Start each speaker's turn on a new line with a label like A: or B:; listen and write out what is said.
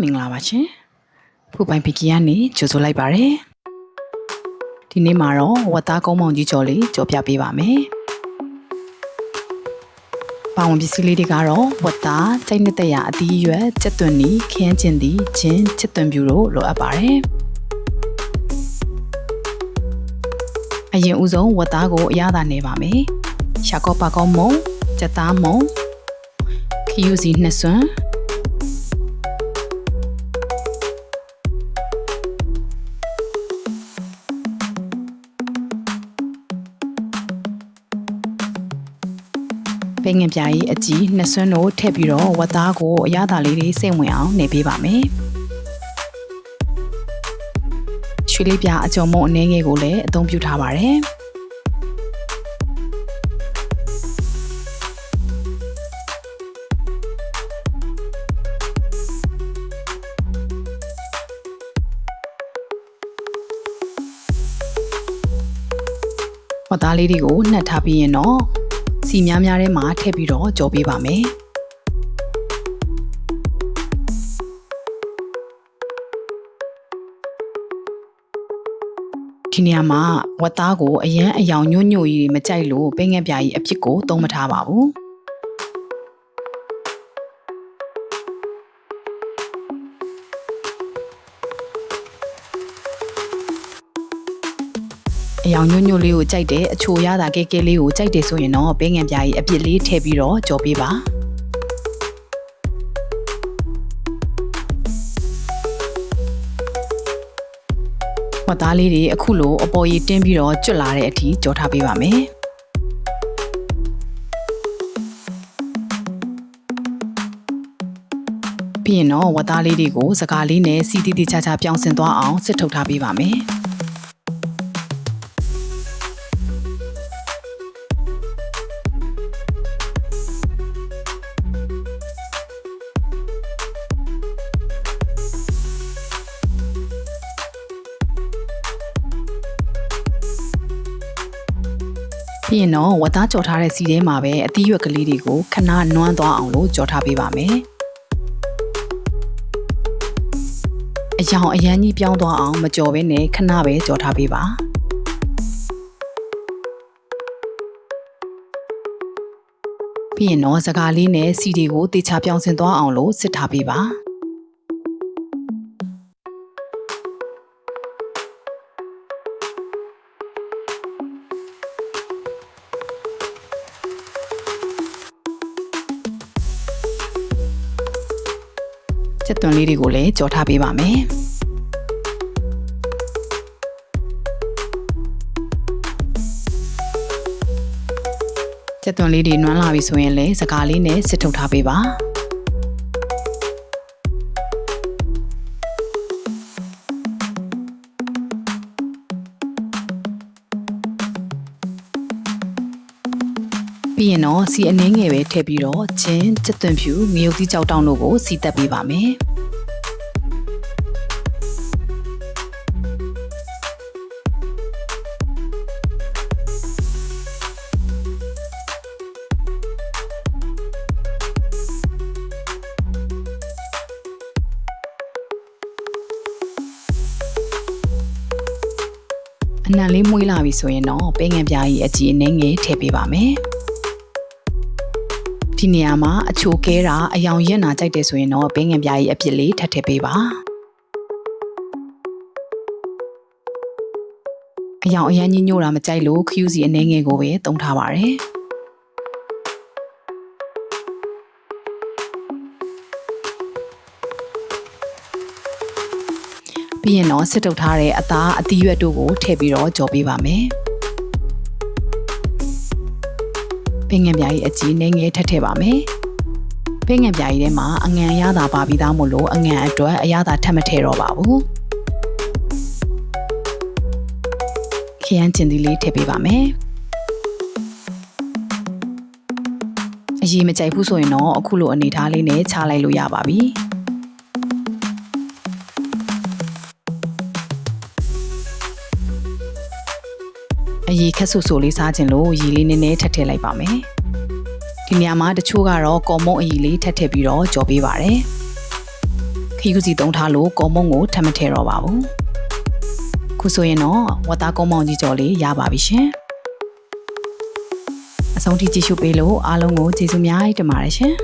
A: မင်္ဂလာပါရှင်ဖူပိုင်ပီကီကနေကြိုဆိုလိုက်ပါရယ်ဒီနေ့မှာတော့ဝတ်သားကုန်းမောင်ကြီးကျော်လေးကြော်ပြပေးပါမယ်ပါဝင်ပစ္စည်းလေးတွေကတော့ဝတ်သားကျိုက်နှစ်သက်ရအသီးရွက်စက်သွန်နီခင်းကျင်သည်ဂျင်းချစ်သွန်ပြူတို့လိုအပ်ပါတယ်အရင်ဦးဆုံးဝတ်သားကိုအရသာနေပါမယ်ရှာကောပါကောမုံစက်သားမုံခယူစီနှစ်စွန်း ပဲငင်ပြားကြီးအကြီးနှစ်ဆွန်းတို့ထည့်ပြီးတော့ဝတ်သားကိုအရသာလေးတွေစိတ်ဝင်အောင်နေပေးပါမယ်ရွှေလေးပြားအကျော်မုံအနှဲငယ်ကိုလည်းအသုံးပြုထားပါတယ်ဝတ်သားလေးတွေကိုနှက်ထားပြီးရင်တော့ စီများများထဲမှာထည့်ပြီးတော့ကြော်ပေးပါမယ်ဒီနေရာမှာဝတ်သားကိုအရန်အယောင်ညွန့်ညွန့်ကြီးတွေမကြိုက်လို့ပဲငက်ပြာကြီးအဖြစ်ကိုသုံးမထားပါဘူး အယောင်ညွန့်ညွန့်လေးကိုကြိုက်တယ်အချိုရတာကဲကဲလေးကိုကြိုက်တယ်ဆိုရင်တော့ပဲငက်ပြာကြီးအပြစ်လေးထည့်ပြီးတော့ကြော်ပေးပါဝတ်သားလေးတွေအခုလိုအပေါ်ကြီးတင်းပြီးတော့ကျွတ်လာတဲ့အထိကြော်ထားပေးပါမယ်ပြီးရင်တော့ဝတ်သားလေးတွေကိုစကားလေးနဲ့စီတီတီချာချာပြောင်းစင်သွားအောင်စစ်ထုတ်ထားပေးပါမယ် ပြီးရင်တော့ဝတ်သားကြော်ထားတဲ့စီထဲမှာပဲအသီးရွက်ကလေးတွေကိုခဏနွမ်းသွားအောင်လို့ကြော်ထားပေးပါမယ်အယောင်အရန်ကြီးပြောင်းသွားအောင်မကြော်ဘဲနဲ့ခဏပဲကြော်ထားပေးပါပြီးရင်တော့စကားလေးနဲ့စီတွေကိုတေချာပြောင်းစင်သွားအောင်လို့စစ်ထားပေးပါ စက်သွန်လေးတွေကိုလည်းကြော်ထားပေးပါမယ်စက်သွန်လေးတွေနွမ်းလာပြီဆိုရင်လည်းစကားလေးနဲ့စစ်ထုတ်ထားပေးပါ တော့စီအနှင်းငယ်ပဲထည့်ပြီးတော့ချင်းစက်သွန်ဖြူငရုတ်သီးကြောက်တောင်းတို့ကိုစီတက်ပေးပါမယ်အနံလေးမွေးလာပြီဆိုရင်တော့ပဲငယ်ပြားကြီးအကြီးအနှင်းငယ်ထည့်ပေးပါမယ် ဒီနေရာမှာအချိုကဲတာအယောင်ရင့်တာကြိုက်တယ်ဆိုရင်တော့ပဲငယ်ပြားကြီးအပြစ်လေးထပ်ထည့်ပေးပါအယောင်အရန်ကြီးညို့တာမကြိုက်လို့ခယူးစီအနှဲငယ်ကိုပဲတုံးထားပါတယ်ပြီးရင်တော့စစ်တုပ်ထားတဲ့အသားအသီးရွက်တို့ကိုထည့်ပြီးတော့ကြော်ပေးပါမယ် ပင်ငယ်ပြားကြီးအကြီးနဲ့ငယ်ထက်ထည့်ပါမယ်ပင်ငယ်ပြားကြီးထဲမှာအငံရတာပါပြီးသားမို့လို့အငံအတွက်အရသာထပ်မထည့်တော့ပါဘူးခရမ်းကျင်သီးလေးထည့်ပေးပါမယ်အရေးမကြိုက်ဘူးဆိုရင်တော့အခုလိုအနေထားလေးနဲ့ချလိုက်လို့ရပါပြီ။ အရေခက်ဆူဆူလေးစားခြင်းလို့ရေလေးနည်းနည်းထပ်ထည့်လိုက်ပါမယ်ဒီနေရာမှာတချို့ကတော့ကော်မုံအရေလေးထပ်ထည့်ပြီးတော့ကြော်ပေးပါတယ်ခခယူစီတုံးထားလို့ကော်မုံကိုထပ်မထည့်တော့ပါဘူးခုဆိုရင်တော့ဝတ်သားကော်မောင်ကြီးကြော်လေးရပါပြီရှင်အဆုံးထိကြည့်ရှုပေးလို့အားလုံးကိုကျေးဇူးများတင်ပါတယ်ရှင်